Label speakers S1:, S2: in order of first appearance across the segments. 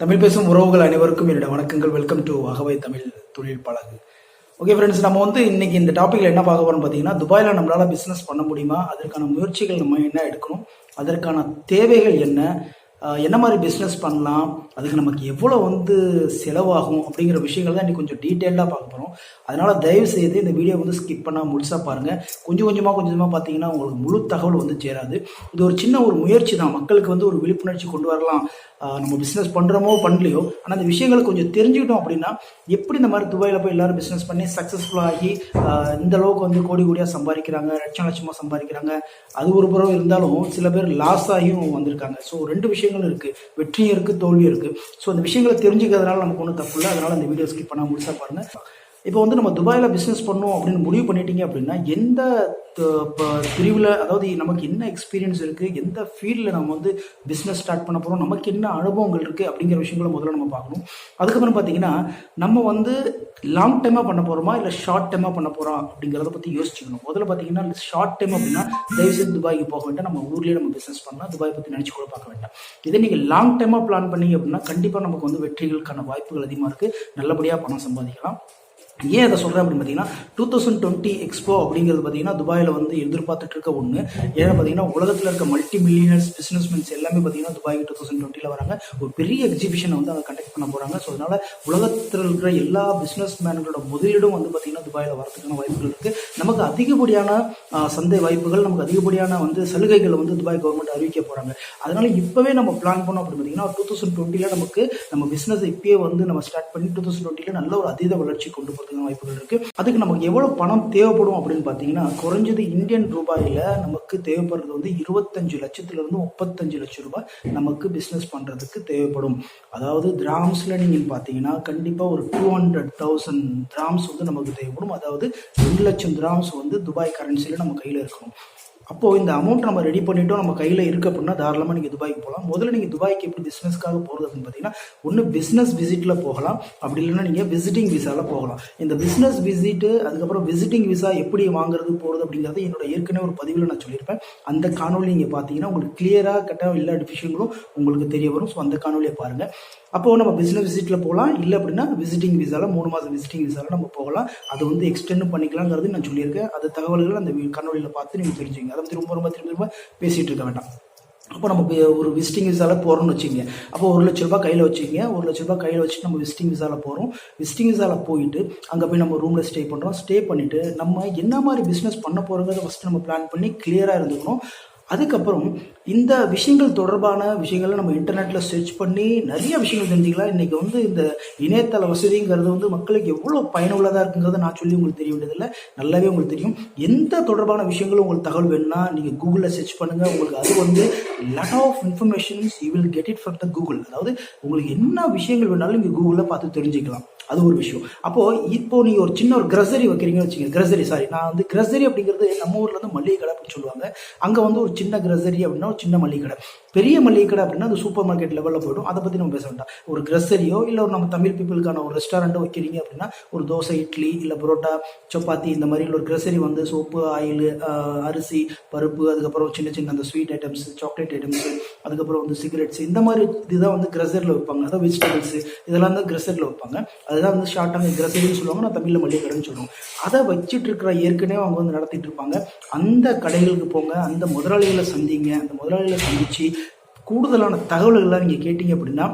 S1: தமிழ் பேசும் உறவுகள் அனைவருக்கும் என்னோட வணக்கங்கள். வெல்கம் டு அகவை தமிழ் தொழில் பழகு ஓகே ஃப்ரெண்ட்ஸ் நம்ம வந்து இன்னைக்கு இந்த டாப்பிக்கில் என்ன பார்க்க போறோம் பார்த்தீங்கன்னா துபாயில் நம்மளால பிஸ்னஸ் பண்ண முடியுமா? அதற்கான முயற்சிகள் நம்ம என்ன எடுக்கணும்? அதற்கான தேவைகள் என்ன? என்ன மாதிரி பிஸ்னஸ் பண்ணலாம்? அதுக்கு நமக்கு எவ்வளோ வந்து செலவாகும் அப்படிங்கிற விஷயங்கள் தான் இன்றைக்கி கொஞ்சம் டீட்டெயிலாக பார்க்க போகிறோம் அதனால் தயவு செய்து இந்த வீடியோ வந்து ஸ்கிப் பண்ணால் முழுசாக பாருங்கள் கொஞ்சம் கொஞ்சமாக கொஞ்சமாக பார்த்தீங்கன்னா உங்களுக்கு முழு தகவல் வந்து சேராது. இது ஒரு சின்ன ஒரு முயற்சி தான். மக்களுக்கு வந்து ஒரு விழிப்புணர்ச்சி கொண்டு வரலாம். நம்ம பிஸ்னஸ் பண்ணுறோமோ பண்ணலையோ ஆனால் அந்த விஷயங்களை கொஞ்சம் தெரிஞ்சுக்கிட்டோம் அப்படின்னா எப்படி இந்த மாதிரி துபாயில் போய் எல்லாரும் பிஸ்னஸ் பண்ணி சக்ஸஸ்ஃபுல்லாக ஆகி இந்த அளவுக்கு வந்து கோடி கோடியாக சம்பாதிக்கிறாங்க லட்சம் லட்சமாக சம்பாதிக்கிறாங்க. அது ஒரு புறம் இருந்தாலும் சில பேர் லாஸ் ஆகியும் வந்திருக்காங்க. ஸோ ரெண்டு விஷயங்களும் இருக்குது வெற்றியும் இருக்குது தோல்வியும் இருக்குது ஸோ அந்த விஷயங்களை தெரிஞ்சுக்கிறதுனால நமக்கு ஒன்றும் தப்பு இல்லை. அதனால் அந்த வீடியோ ஸ்கிப் பண்ணால் முழுசாக பாருங்கள் இப்போ வந்து நம்ம துபாயில் பிஸ்னஸ் பண்ணோம் அப்படின்னு முடிவு பண்ணிட்டீங்க அப்படின்னா எந்த பிரிவில் அதாவது நமக்கு என்ன எக்ஸ்பீரியன்ஸ் இருக்குது எந்த ஃபீல்டில் நம்ம வந்து பிஸ்னஸ் ஸ்டார்ட் பண்ண போகிறோம் நமக்கு என்ன அனுபவங்கள் இருக்குது அப்படிங்கிற விஷயங்களை முதல்ல நம்ம பார்க்கணும். அதுக்கப்புறம் பார்த்தீங்கன்னா நம்ம வந்து லாங் டைமாக பண்ண போகிறோமா இல்லை ஷார்ட் டைமாக பண்ண போகிறோம் அப்படிங்கிறத பற்றி யோசிச்சுக்கணும். முதல்ல பார்த்தீங்கன்னா ஷார்ட் டைம் அப்படின்னா தயவுசெய்து துபாய்க்கு போக வேண்டாம் நம்ம ஊர்லேயே நம்ம பிஸ்னஸ் பண்ணால் துபாய் பற்றி நினச்சி கூட பார்க்க வேண்டாம். இதே நீங்கள் லாங் டைமாக பிளான் பண்ணீங்க அப்படின்னா கண்டிப்பாக நமக்கு வந்து வெற்றிகளுக்கான வாய்ப்புகள் அதிகமாக இருக்குது நல்லபடியாக பணம் சம்பாதிக்கலாம். ஏன் அதை சொல்கிறேன் அப்படின்னு பார்த்தீங்கன்னா டூ தௌசண்ட் டுவெண்ட்டி எக்ஸ்போ அப்படிங்கிறது பார்த்தீங்கன்னா துபாயில் வந்து எதிர்பார்த்துட்டு இருக்க ஒன்று ஏன்னா பார்த்தீங்கன்னா உலகத்தில் இருக்க மல்டி மில்லியனர்ஸ் பிஸ்னஸ்மென்ஸ் எல்லாமே பார்த்தீங்கன்னா துபாய்க்கு டூ தௌசண்ட் டுவெண்ட்டியில் வராங்க. ஒரு பெரிய எக்ஸிபிஷனை வந்து அதை கண்டக்ட் பண்ண போகிறாங்க ஸோ அதனால் உலகத்தில் இருக்கிற எல்லா பிஸ்னஸ் மேன்களோட முதலீடும் வந்து பார்த்தீங்கன்னா துபாயில் வரதுக்கான வாய்ப்புகள் இருக்குது நமக்கு அதிகப்படியான சந்தை வாய்ப்புகள் நமக்கு அதிகப்படியான வந்து சலுகைகளை வந்து துபாய் கவர்மெண்ட் அறிவிக்க போகிறாங்க அதனால் இப்போவே நம்ம பிளான் பண்ணோம் அப்படின்னு பார்த்தீங்கன்னா டூ தௌசண்ட் டுவெண்ட்டியில் நமக்கு நம்ம பிஸ்னஸ் இப்பயே வந்து நம்ம ஸ்டார்ட் பண்ணி டூ தௌசண்ட் டுவெண்ட்டியில் நல்ல ஒரு அதீத வளர்ச்சி கொண்டு போகிறதுக்கான வாய்ப்புகள் இருக்குது அதுக்கு நமக்கு எவ்வளோ பணம் தேவைப்படும் அப்படின்னு பார்த்தீங்கன்னா குறைஞ்சது இந்தியன் ரூபாயில் நமக்கு தேவைப்படுறது வந்து இருபத்தஞ்சு லட்சத்துலேருந்து முப்பத்தஞ்சு லட்சம் ரூபாய் நமக்கு பிஸ்னஸ் பண்ணுறதுக்கு தேவைப்படும். அதாவது திராம்ஸில் நீங்கள் பார்த்தீங்கன்னா கண்டிப்பாக ஒரு டூ ஹண்ட்ரட் தௌசண்ட் திராம்ஸ் வந்து நமக்கு தேவைப்படும். அதாவது ரெண்டு லட்சம் திராம்ஸ் வந்து துபாய் கரன்சியில் நம்ம கையில் இருக்கணும். அப்போது இந்த அமௌண்ட் நம்ம ரெடி பண்ணிட்டோம் நம்ம கையில் இருக்கு அப்படின்னா தாராளமாக நீங்கள் துபாய்க்கு போகலாம். முதல்ல நீங்கள் துபாய்க்கு எப்படி பிஸ்னஸ்க்காக போகிறது அப்படின்னு பார்த்தீங்கன்னா ஒன்று பிஸ்னஸ் விசிட்டில் போகலாம். அப்படி இல்லைன்னா நீங்கள் விசிட்டிங் விசாவில் போகலாம். இந்த பிஸ்னஸ் விசிட்டு அதுக்கப்புறம் விசிட்டிங் விசா எப்படி வாங்குறது போகிறது அப்படிங்கிறது என்னோட ஏற்கனவே ஒரு பதிவில் நான் சொல்லியிருப்பேன். அந்த காணொலி நீங்கள் பார்த்தீங்கன்னா உங்களுக்கு கிளியராக கரெக்டாக எல்லா விஷயங்களும் உங்களுக்கு தெரிய வரும். ஸோ அந்த காணொலியை பாருங்கள் அப்போது நம்ம பிஸ்னஸ் விசிட்டில் போகலாம். இல்லை அப்படின்னா விசிட்டிங் விசாவில் மூணு மாதம் விசிட்டிங் விசாவில் நம்ம போகலாம். அது வந்து எக்ஸ்டெண்ட் பண்ணிக்கலாங்கிறது நான் சொல்லியிருக்கேன். அது தகவல்கள் அந்த கண்ணொலியில் பார்த்து நீங்கள் தெரிஞ்சுங்க அதை பற்றி ரொம்ப ரொம்ப திரும்ப திரும்ப பேசிகிட்டு இருக்க வேண்டாம். அப்போ நம்ம ஒரு விசிட்டிங் விசாவில் போகிறோம்னு வச்சுக்கோங்க. அப்போ ஒரு லட்ச ரூபாய் கையில் வச்சுக்கோங்க. ஒரு லட்ச ரூபாய் கையில் வச்சுட்டு நம்ம விசிட்டிங் விசாவில் போகிறோம் விசிட்டிங் விசாவில் போயிட்டு அங்கே போய் நம்ம ரூமில் ஸ்டே பண்ணுறோம் ஸ்டே பண்ணிவிட்டு நம்ம என்ன மாதிரி பிஸ்னஸ் பண்ண போகிறோங்கிறத ஃபஸ்ட்டு நம்ம பிளான் பண்ணி கிளியராக இருந்துக்கணும். அதுக்கப்புறம் இந்த விஷயங்கள் தொடர்பான விஷயங்களை நம்ம இன்டர்நெட்டில் சர்ச் பண்ணி நிறைய விஷயங்கள் தெரிஞ்சுக்கலாம். இன்றைக்கி வந்து இந்த இணையதள வசதிங்கிறது வந்து மக்களுக்கு எவ்வளோ பயனுள்ளதாக இருக்குங்கிறத நான் சொல்லி உங்களுக்கு தெரிய வேண்டியதில்லை. நல்லாவே உங்களுக்கு தெரியும். எந்த தொடர்பான விஷயங்களும் உங்களுக்கு தகவல் வேணும்னா நீங்கள் கூகுளில் சர்ச் பண்ணுங்கள் உங்களுக்கு அது வந்து lot of informations you will get it from the Google அதாவது உங்களுக்கு என்ன விஷயங்கள் வேணாலும் நீங்கள் கூகுளில் பார்த்து தெரிஞ்சுக்கலாம். அது ஒரு விஷயம். அப்போ இப்போ நீங்க ஒரு சின்ன ஒரு கிரசரி வைக்கிறீங்கன்னு வச்சுங்க கிரசரி சாரி நான் வந்து கிரசரி அப்படிங்கிறது நம்ம ஊர்ல வந்து மளிகை கடை அப்படின்னு சொல்லுவாங்க. அங்க வந்து ஒரு சின்ன கிரசரி அப்படின்னா ஒரு சின்ன மளிகை கடை பெரிய மளிகை கடை அப்படின்னா அது சூப்பர் மார்க்கெட் லெவலில் போயிடும். அதை பத்தி நம்ம பேச வேண்டாம். ஒரு கிரசரியோ இல்லை ஒரு நம்ம தமிழ் பீப்புளுக்கான ஒரு ரெஸ்டாரண்ட்டோ வைக்கிறீங்க அப்படின்னா ஒரு தோசை இட்லி இல்லை புரோட்டா சப்பாத்தி இந்த மாதிரி ஒரு கிரசரி வந்து சோப்பு ஆயில் அரிசி பருப்பு அதுக்கப்புறம் சின்ன சின்ன அந்த ஸ்வீட் ஐட்டம்ஸ் சாக்லேட் ஐட்டம்ஸ் அதுக்கப்புறம் வந்து சிகரெட்ஸ் இந்த மாதிரி இதுதான் வந்து கிரசரியில் வைப்பாங்க. அதாவது வெஜிடபிள்ஸ் இதெல்லாம் வந்து கிரசரியில் வைப்பாங்க. அது அதுதான் வந்து ஷார்ட்டாக கிரசரின்னு சொல்லுவாங்க நான் தமிழில் மளிகை கடைன்னு சொல்லுவோம். அதை வச்சுட்டு இருக்கிற ஏற்கனவே அவங்க வந்து நடத்திட்டு இருப்பாங்க அந்த கடைகளுக்கு போங்க அந்த முதலாளிகளை சந்திங்க அந்த முதலாளிகளை சந்திச்சு கூடுதலான தகவல்கள்லாம் நீங்கள் கேட்டீங்க அப்படின்னா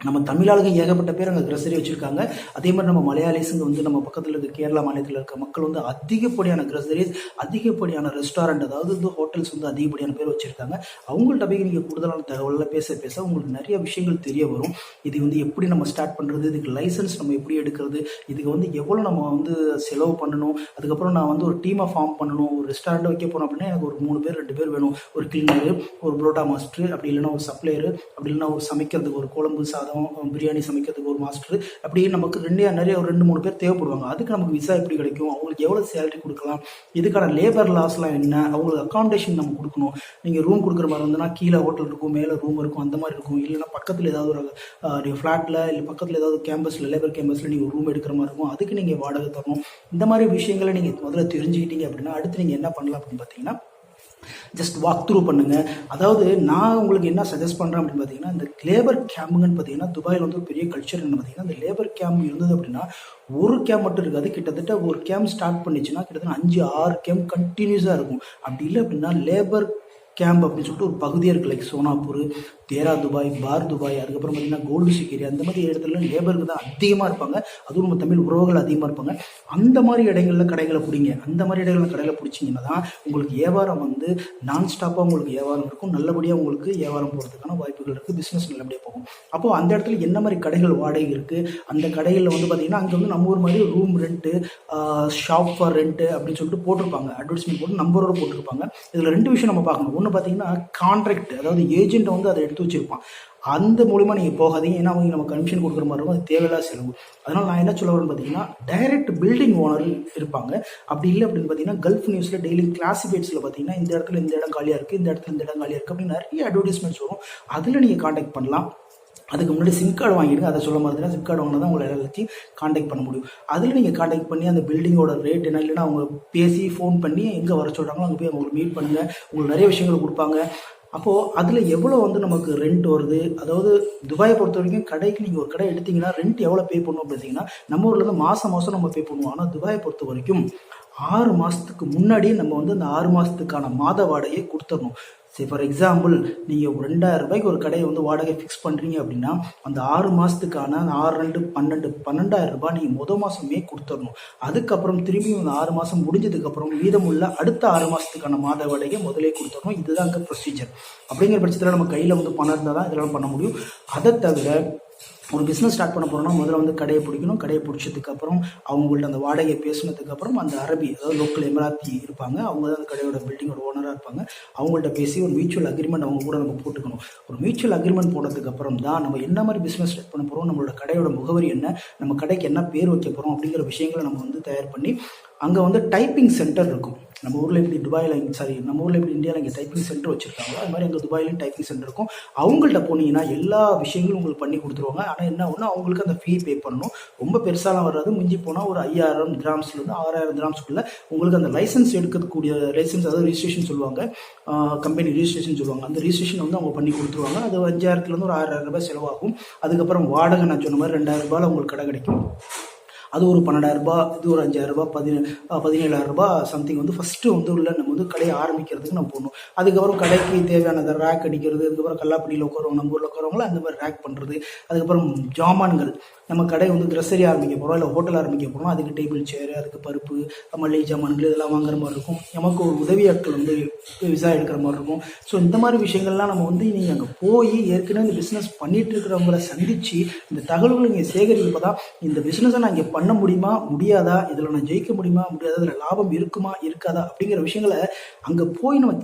S1: நம்ம தமிழாளுங்க ஏகப்பட்ட பேர் அங்கே கிரசரி வச்சுருக்காங்க. அதே மாதிரி நம்ம மலையாளிஸுங்க வந்து நம்ம பக்கத்தில் இருக்க கேரளா மாநிலத்தில் இருக்க மக்கள் வந்து அதிகப்படியான கிரசரிஸ் அதிகப்படியான ரெஸ்டாரண்ட் அதாவது வந்து ஹோட்டல்ஸ் வந்து அதிகப்படியான பேர் வச்சுருக்காங்க. அவங்கள்ட்ட போய் நீங்கள் கூடுதலான தகவலில் பேச பேச உங்களுக்கு நிறைய விஷயங்கள் தெரிய வரும். இது வந்து எப்படி நம்ம ஸ்டார்ட் பண்ணுறது இதுக்கு லைசன்ஸ் நம்ம எப்படி எடுக்கிறது இதுக்கு வந்து எவ்வளோ நம்ம வந்து செலவு பண்ணணும் அதுக்கப்புறம் நான் வந்து ஒரு டீமை ஃபார்ம் பண்ணணும் ஒரு ரெஸ்டாரண்ட் வைக்க போனோம் அப்படின்னா எனக்கு ஒரு மூணு பேர் ரெண்டு பேர் வேணும். ஒரு கிளீனரு ஒரு புரோட்டா மாஸ்டர் அப்படி இல்லைன்னா ஒரு சப்ளையரு அப்படி இல்லைன்னா ஒரு சமைக்கிறதுக்கு ஒரு குழம்பு சாதம் பிரியாணி சமைக்கிறதுக்கு ஒரு மாஸ்டர் அப்படியே நமக்கு ரெண்டே நிறைய ஒரு ரெண்டு மூணு பேர் தேவைப்படுவாங்க. அதுக்கு நமக்கு விசா எப்படி கிடைக்கும்? அவங்களுக்கு எவ்வளோ சேலரி கொடுக்கலாம்? இதுக்கான லேபர் லாஸ்லாம் என்ன? அவங்களுக்கு அக்காமடேஷன் நம்ம கொடுக்கணும். நீங்கள் ரூம் கொடுக்குற மாதிரி இருந்ததுன்னா கீழே ஹோட்டல் இருக்கும் மேலே ரூம் இருக்கும் அந்த மாதிரி இருக்கும். இல்லைன்னா பக்கத்தில் ஏதாவது ஒரு ஃப்ளாட்டில் இல்லை பக்கத்தில் ஏதாவது கேம்பஸில் லேபர் கேம்பஸில் நீங்கள் ரூம் எடுக்கிற மாதிரி இருக்கும். அதுக்கு நீங்கள் வாடகை தரணும். இந்த மாதிரி விஷயங்களை நீங்கள் முதல்ல தெரிஞ்சுக்கிட்டீங்க அப்படின்னா அடுத்து நீங்கள் என்ன பண்ணலாம் அப்படின்னு பார்த்தீங்கன்னா ஜஸ்ட் வாக் த்ரூ பண்ணுங்கள் அதாவது நான் உங்களுக்கு என்ன சஜஸ்ட் பண்ணுறேன் அப்படின்னு பார்த்தீங்கன்னா இந்த லேபர் கேம்புங்கன்னு பார்த்தீங்கன்னா துபாயில் வந்து ஒரு பெரிய கல்ச்சர் என்ன பார்த்தீங்கன்னா இந்த லேபர் கேம்ப் இருந்தது அப்படின்னா ஒரு கேம்ப் மட்டும் இருக்காது. கிட்டத்தட்ட ஒரு கேம்ப் ஸ்டார்ட் பண்ணிச்சுன்னா கிட்டத்தட்ட அஞ்சு ஆறு கேம்ப் கண்டினியூஸாக இருக்கும். அப்படி இல்லை அப்படின்னா லேபர் கேம்ப் அப்படின்னு சொல்லிட்டு ஒரு பகுதியாக இருக்குது like Sonapur Deira Dubai Bur Dubai அதுக்கப்புறம் பார்த்தீங்கன்னா கோல்டு சிக்கிரி அந்த மாதிரி இடத்துல லேபருக்கு தான் அதிகமாக இருப்பாங்க. அதுவும் நம்ம தமிழ் உறவுகள் அதிகமாக இருப்பாங்க. அந்த மாதிரி இடங்களில் கடைகளை பிடிங்க. அந்த மாதிரி இடங்களில் கடைகளை பிடிச்சிங்கன்னா தான் உங்களுக்கு வியாபாரம் வந்து நான் ஸ்டாப்பாக உங்களுக்கு வியாபாரம் இருக்கும். நல்லபடியாக உங்களுக்கு வியாபாரம் போகிறதுக்கான வாய்ப்புகள் இருக்குது பிஸ்னஸ் நல்லபடியாக போகும். அப்போது அந்த இடத்துல என்ன மாதிரி கடைகள் வாடகை இருக்குது அந்த கடைகளில் வந்து பார்த்திங்கன்னா அங்கே வந்து நம்ம ஊர் மாதிரி room rent shop for rent அப்படின்னு சொல்லிட்டு போட்டிருப்பாங்க. அட்வர்டைஸ்மெண்ட் போட்டு நம்பரோட போட்டிருப்பாங்க. இதில் ரெண்டு விஷயம் நம்ம பார்க்கணும். ஒன்று பார்த்தீங்கன்னா கான்ட்ராக்ட் அதாவது ஏஜென்ட் வந்து அதை எடுத்து வச்சிருப்பான். அந்த மூலிமா நீங்கள் போகாதீங்க. ஏன்னா அவங்க நம்ம கமிஷன் கொடுக்குற மாதிரி இருக்கும். அது தேவையில்லா செலவு. அதனால் நான் என்ன சொல்ல வரேன்னு பார்த்தீங்கன்னா டைரக்ட் பில்டிங் ஓனர் இருப்பாங்க. அப்படி இல்லை அப்படின்னு பார்த்தீங்கன்னா கல்ஃப் நியூஸில் டெய்லி கிளாசிஃபைட்ஸில் பார்த்தீங்கன்னா இந்த இடத்துல இந்த இடம் காலியாக இருக்குது இந்த இடத்துல இந்த இடம் காலியாக இருக்குது அப்படின்னு நிறைய அட்வர்டைஸ்மெண்ட்ஸ் வரும். அதில் நீங்கள் காண்டாக்ட் பண்ணலாம். அதுக்கு முன்னாடி சிம் கார்டு வாங்கிடுங்க. அதை சொல்ல மாதிரி சிம் கார்டு வாங்கினா தான் உங்களை எல்லாத்தையும் காண்டாக்ட் பண்ண முடியும். அதில் நீங்கள் காண்டாக்ட் பண்ணி அந்த பில்டிங்கோட ரேட் என்ன இல்லைன்னா அவங்க பேசி ஃபோன் பண்ணி எங்கே வர சொல்கிறாங்களோ அங்கே போய் அவங்களுக்கு மீட் பண்ணுங்கள் உங்களுக்கு நிறைய விஷயங்கள் கொடுப்பாங்க. அப்போது அதில் எவ்வளோ வந்து நமக்கு ரெண்ட் வருது? அதாவது துபாயை பொறுத்த வரைக்கும் கடைக்கு நீங்கள் ஒரு கடை எடுத்தீங்கன்னா ரெண்ட் எவ்வளோ பே பண்ணணும் அப்படின்னா நம்ம ஊரில் இருந்து மாதம் மாதம் நம்ம பே பண்ணுவோம். ஆனால் துபாயை பொறுத்த வரைக்கும் ஆறு மாதத்துக்கு முன்னாடியே நம்ம வந்து அந்த ஆறு மாதத்துக்கான மாத வாடகையை கொடுத்துடணும். சரி ஃபார் எக்ஸாம்பிள் நீங்கள் ஒரு ரெண்டாயிரம் ரூபாய்க்கு ஒரு கடையை வந்து வாடகை ஃபிக்ஸ் பண்ணுறீங்க அப்படின்னா அந்த ஆறு மாதத்துக்கான அந்த ஆறு ரெண்டு பன்னெண்டு பன்னெண்டாயிரம் ரூபாய் நீங்கள் முத மாதமே கொடுத்துடணும். அதுக்கப்புறம் திரும்பியும் அந்த ஆறு மாதம் முடிஞ்சதுக்கப்புறம் மீதமுள்ள அடுத்த ஆறு மாதத்துக்கான மாத வாடகை முதலே கொடுத்துடணும். இதுதான் அங்கே ப்ரொசீஜர் அப்படிங்கிற பட்சத்தில் நம்ம கையில் வந்து பணம் இருந்தால் தான் இதெல்லாம் பண்ண முடியும். அதை தவிர ஒரு பிஸ்னஸ் ஸ்டார்ட் பண்ண போகிறோம்னா முதல்ல வந்து கடையை பிடிக்கணும். கடையை பிடிச்சதுக்கப்புறம் அவங்கள்ட்ட அந்த வாடகையை பேசினதுக்கப்புறம் அந்த அரபி அதாவது லோக்கல் எமராத்தி இருப்பாங்க. அவங்க தான் அந்த கடையோட பில்டிங்கோட ஓனராக இருப்பாங்க. அவங்கள்ட்ட பேசி ஒரு மியூச்சுவல் அக்ரிமெண்ட் அவங்க கூட நம்ம போட்டுக்கணும். ஒரு மியூச்சுவல் அக்ரிமெண்ட் போனதுக்கப்புறம் தான் நம்ம என்ன மாதிரி பிஸ்னஸ் ஸ்டார்ட் பண்ண போகிறோம் நம்மளோட கடையோட முகவரி என்ன நம்ம கடைக்கு என்ன பேர் வைக்க போகிறோம் அப்படிங்கிற விஷயங்களை நம்ம வந்து தயார் பண்ணி அங்கே வந்து டைப்பிங் சென்டர் இருக்கும். நம்ம ஊரில் எப்படி துபாயில் சாரி நம்ம ஊரில் எப்படி இந்தியாவில் இங்கே டைப்பிங் சென்டர் வச்சுருக்காங்களோ அது மாதிரி அங்கே துபாயிலையும் டைப்பிங் சென்டர் இருக்கும். அவங்கள்ட்ட போனீங்கன்னா எல்லா விஷயங்களும் உங்களுக்கு பண்ணி கொடுத்துருவாங்க. ஆனால் என்ன ஒன்று அவங்களுக்கு அந்த ஃபீ பே பண்ணணும். ரொம்ப பெருசாலாம் வராது. மிஞ்சி போனால் ஒரு ஐயாயிரம் கிராம்ஸ்லேருந்து ஆறாயிரம் கிராம்ஸ்க்குள்ளே உங்களுக்கு அந்த லைசன்ஸ் எடுக்கக்கூடிய லைசன்ஸ் அதாவது ரிஜிஸ்ட்ரேஷன் சொல்லுவாங்க. கம்பெனி ரிஜிஸ்ட்ரேஷன் சொல்லுவாங்க. அந்த ரிஜிஸ்ட்ரேஷன் வந்து அவங்க பண்ணி கொடுத்துருவாங்க. அது அஞ்சாயிரத்துலேருந்து ஒரு ஆறாயிரம் ரூபாய் செலவாகும். அதுக்கப்புறம் வாடகை நான் சொன்ன மாதிரி ரெண்டாயிரம் ரூபாயில் உங்களுக்கு கடை கிடைக்கும். அது ஒரு பன்னெண்டாயிரரூபா இது ஒரு அஞ்சாயிரரூபா பதினே பதினேழாயிரரூபா சம்திங் வந்து ஃபஸ்ட்டு வந்து உள்ள வந்து கடையை ஆரம்பிக்கிறதுக்கு நம்ம போடணும். அதுக்கப்புறம் கடைக்கு தேவையானதை ரேக் அடிக்கிறது அதுக்கப்புறம் கல்லாப்பட்டியில் உட்காரவங்க நம்ம ஊரில் உட்காரவங்கள அந்த மாதிரி ரேக் பண்ணுறது அதுக்கப்புறம் ஜாமான்கள். நம்ம கடை வந்து கிரசரி ஆரம்பிக்க போகிறோம் இல்லை ஹோட்டல் ஆரம்பிக்க போகிறோம் அதுக்கு டேபிள் சேர் அதுக்கு பருப்பு மளிகை ஜாமான்கள் இதெல்லாம் வாங்குற மாதிரி இருக்கும். நமக்கு ஒரு உதவியாட்கள் வந்து விசா எடுக்கிற மாதிரி இருக்கும். ஸோ இந்த மாதிரி விஷயங்கள்லாம் நம்ம வந்து நீங்கள் அங்கே போய் ஏற்கனவே இந்த பிஸ்னஸ் பண்ணிட்டு இருக்கிறவங்கள சந்தித்து இந்த தகவல்களை நீங்கள் சேகரிப்போ தான் இந்த பிஸ்னஸை நான் இங்கே பண்ண முடியுமா முடியாதா இதில் நான் ஜெயிக்க முடியுமா முடியாதா இதில் லாபம் இருக்குமா இருக்காதா அப்படிங்கிற விஷயங்களை அங்கே போய் நம்ம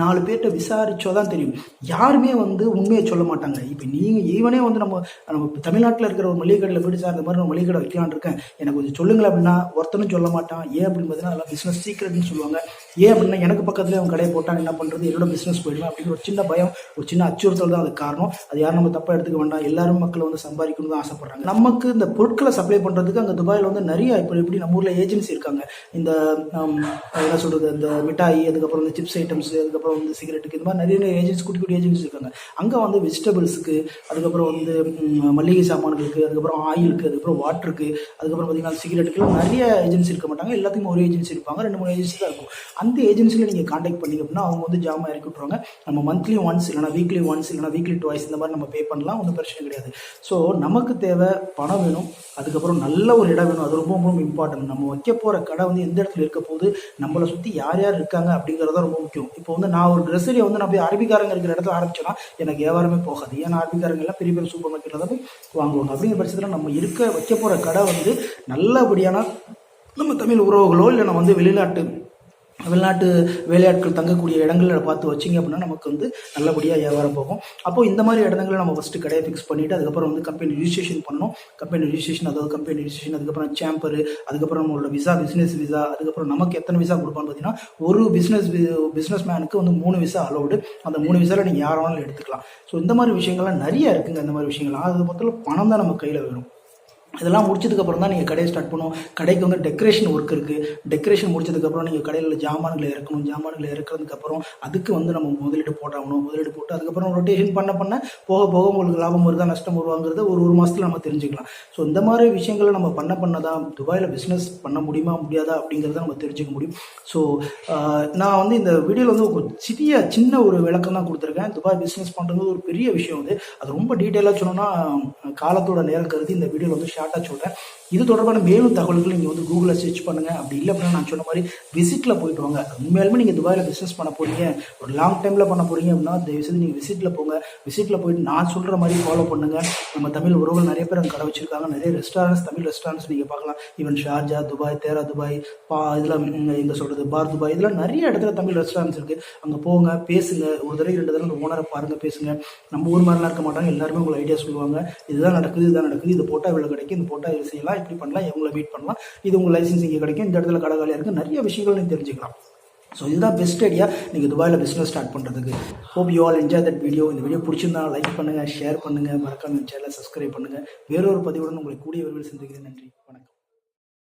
S1: நாலு பேர்கிட்ட விசாரிச்சோ தான் தெரியும். யாருமே வந்து உண்மையை சொல்ல மாட்டாங்க. இப்போ நீங்கள் ஈவனே வந்து நம்ம நம்ம தமிழ்நாட்டில் இருக்கிற ஒரு மளிகை கடையில் போயிட்டு சார் இந்த மாதிரி நான் மளிகை கடை வைக்கலான் இருக்கேன். எனக்கு கொஞ்சம் சொல்லுங்கள் அப்படின்னா ஒருத்தனும் சொல்ல மாட்டான். ஏன் அப்படின்னு பார்த்தீங்கன்னா அதெல்லாம் பிஸ்னஸ் சீக்ரெட்னு சொல்லுவாங்க. ஏன் அப்படின்னா எனக்கு பக்கத்துலேயே அவன் கடையை போட்டால் என்ன பண்ணுறது என்னோட பிஸ்னஸ் போயிடுவேன் அப்படின்னு ஒரு சின்ன பயம் ஒரு சின்ன அச்சுறுத்தல் தான் அதுக்கு காரணம். அது யாரும் நம்ம தப்பாக எடுத்துக்க வேண்டாம். எல்லாரும் மக்கள் வந்து சம்பாதிக்கணும் தான் ஆசைப்படுறாங்க. நமக்கு இந்த பொருட்களை சப்ளை பண்ணுறதுக்கு அங்கே துபாயில் வந்து நிறைய இப்போ எப்படி நம்ம ஊரில் ஏஜென்சி இருக்காங்க. இந்த என்ன சொல்கிறது இந்த மிட்டாய் அதுக்கப்புறம் இந்த சிப்ஸ் ஐட்டம்ஸ் அதுக்கப்புறம் வந்து சிகரெட்டுக்கு இந்த மாதிரி நிறைய நிறைய ஏஜென்சி குட்டி குட்டி ஏஜென்சி இருக்காங்க. அங்கே வந்து வெஜிடபிள்ஸுக்கு அதுக்கப்புறம் வந்து மளிகை சாமான்களுக்கு அதுக்கப்புறம் ஆயிலுக்கு அதுக்கப்புறம் வாட்டருக்கு அதுக்கப்புறம் பார்த்தீங்கன்னா சிகரெட்டுக்கு நிறைய ஏஜென்சி இருக்க மாட்டாங்க. எல்லாத்துக்கும் ஒரு ஏஜென்சி இருப்பாங்க. ரெண்டு மூணு ஏஜென்சி தான் இருக்கும். அந்த ஏஜென்சியில் நீங்கள் காண்டாக்ட் பண்ணீங்க அப்படின்னா அவங்க வந்து ஜாமாக இறக்கி விட்ருவாங்க நம்ம மந்த்லி ஒன்ஸ் இல்லைனா வீக்லி ஒன்ஸ் இல்லைனா வீக்லி டுவைஸ் இந்த மாதிரி நம்ம பே பண்ணலாம் ஒன்றும் பிரச்சனை கிடையாது. ஸோ நமக்கு தேவை பணம் வேணும். அதுக்கப்புறம் நல்ல ஒரு இடம் வேணும். அது ரொம்ப ரொம்ப இம்பார்ட்டன்ட் நம்ம வைக்க போகிற கடை வந்து எந்த இடத்துல இருக்க போது நம்மளை சுற்றி யார் யார் இருக்காங்க அப்படிங்கிறது ரொம்ப முக்கியம். இப்போ வந்து நான் ஒரு ட்ரெஸ்ஸரியை வந்து நான் போய் அரபிக்காரங்க இருக்கிற இடத்துல ஆரம்பிச்சேன்னா எனக்கு வியாபாரமே போகாது. ஏன்னா அரபிக்காரங்க எல்லாம் பெரிய பெரிய சூப்பர் மார்க்கெட்டில் தான் போய் வாங்குவாங்க. அப்படிங்கிற பட்சத்தில் நம்ம இருக்க வைக்க போகிற கடை வந்து நல்லபடியான நம்ம தமிழ் உறவுகளோ இல்லை நம்ம வந்து வெளிநாட்டு வெளிநாட்டு வேலையாட்கள் தங்கக்கூடிய இடங்களில் பார்த்து வச்சிங்க அப்படின்னா நமக்கு வந்து நல்லபடியாக வியாபாரம் போகும். அப்போ இந்த மாதிரி இடங்களை நம்ம ஃபஸ்ட்டு கடையை ஃபிக்ஸ் பண்ணிவிட்டு அதுக்கப்புறம் வந்து கம்பெனி ரிஜிஸ்ட்ரேஷன் பண்ணணும். கம்பெனி ரிஜிஸ்ட்ரேஷன் அதாவது கம்பெனி ரிஜிஸ்ட்ரேஷன் அதுக்கப்புறம் சேம்பர் அதுக்கப்புறம் நம்மளோட விசா பிஸ்னஸ் விசா அதுக்கப்புறம் நமக்கு எத்தனை விசா கொடுப்பான்னு பார்த்தீங்கன்னா ஒரு பிஸ்னஸ் பிஸ்னஸ் மேனுக்கு வந்து மூணு விசா அலௌடு அந்த மூணு விசாவில் நீங்கள் யார் வேணாலும் எடுத்துக்கலாம். ஸோ இந்த மாதிரி விஷயங்கள்லாம் நிறைய இருக்குங்க இந்த மாதிரி விஷயங்கள்லாம். அது மொத்தத்தில் பணம் தான் நம்ம கையில் வேணும். இதெல்லாம் முடிச்சதுக்கப்புறம் தான் நீங்கள் கடையை ஸ்டார்ட் பண்ணுவோம் கடைக்கு வந்து டெக்கரேஷன் ஒர்க் இருக்குது டெக்கரேஷன் முடிச்சதுக்கப்புறம் நீங்கள் கடையில் ஜாமான்களை இறக்கணும். ஜாமான்களை இறக்குறதுக்கப்புறம் அதுக்கு வந்து நம்ம முதலீடு போட்டாகணும். முதலீடு போட்டு அதுக்கப்புறம் ரொட்டேஷன் பண்ண பண்ண போக போக உங்களுக்கு லாபம் வருதா நஷ்டம் வருவாங்கிறத ஒரு ஒரு மாதத்தில் நம்ம தெரிஞ்சுக்கலாம். ஸோ இந்த மாதிரி விஷயங்களை நம்ம பண்ண பண்ண தான் துபாயில் பிஸ்னஸ் பண்ண முடியுமா முடியாதா அப்படிங்கிறத நம்ம தெரிஞ்சுக்க முடியும். ஸோ நான் வந்து இந்த வீடியோவில் வந்து ஒரு சிறிய சின்ன ஒரு விளக்கம் தான் கொடுத்துருக்கேன். துபாய் பிஸ்னஸ் பண்ணுறது ஒரு பெரிய விஷயம் வந்து அது ரொம்ப டீட்டெயிலாக சொன்னோன்னா காலத்தோட நேரம் கருதி இந்த வீடியோவில் வந்து ஷார்ட் ஷார்ட்டாக சொல்கிறேன் இது தொடர்பான மேலும் தகவல்கள் நீங்கள் வந்து கூகுளில் சர்ச் பண்ணுங்கள் அப்படி இல்லை அப்படின்னா நான் சொன்ன மாதிரி விசிட்டில் போயிட்டு வாங்க. உண்மையாலுமே நீங்கள் துபாயில் பிஸ்னஸ் பண்ண போகிறீங்க ஒரு லாங் டைமில் பண்ண போகிறீங்க அப்படின்னா தயவுசெய்து நீங்கள் விசிட்டில் போங்க. விசிட்டில் போயிட்டு நான் சொல்கிற மாதிரி ஃபாலோ பண்ணுங்கள் நம்ம தமிழ் உறவுகள் நிறைய பேர் அங்கே கடை வச்சிருக்காங்க. நிறைய ரெஸ்டாரண்ட்ஸ் தமிழ் ரெஸ்டாரண்ட்ஸ் நீங்கள் பார்க்கலாம். Even Sharjah Dubai Deira Dubai பா இதெல்லாம் எங்கே சொல்கிறது பார் துபாய் இதெல்லாம் நிறைய இடத்துல தமிழ் ரெஸ்டாரண்ட்ஸ் இருக்குது அங்கே போங்க பேசுங்க. ஒரு தடவை ரெண்டு தடவை அந்த ஓனரை பாருங்கள் பேசுங்க. நம்ம ஊர் மாதிரிலாம் இருக்க மாட்டாங்க. எல்லாருமே உங்களுக்கு ஐடியா சொல்லுவாங்க. இதுதான் நடக்குது இதுதான் நடக்குது. இது போட்டால் இவ்வளோ கிடைக்கும் இந்த போட்டால் இது செய்யலாம். இப்படி பண்ணலாம் இவங்களை மீட் பண்ணலாம். இது உங்கள் லைசன்ஸ் இங்கே கிடைக்கும். இந்த இடத்துல கடை காலியாக இருக்குது நிறைய விஷயங்கள் நீங்கள் தெரிஞ்சுக்கலாம். ஸோ இதுதான் பெஸ்ட் ஐடியா நீங்கள் துபாயில் பிஸ்னஸ் ஸ்டார்ட் பண்ணுறதுக்கு hope you all enjoy that video இந்த வீடியோ பிடிச்சிருந்தா லைக் பண்ணுங்கள் ஷேர் பண்ணுங்கள் மறக்காம சேனலை சப்ஸ்கிரைப் பண்ணுங்கள் வேறொரு பதிவுடன் உங்களை கூடிய விரைவில் சந்திக்கிறேன். நன்றி.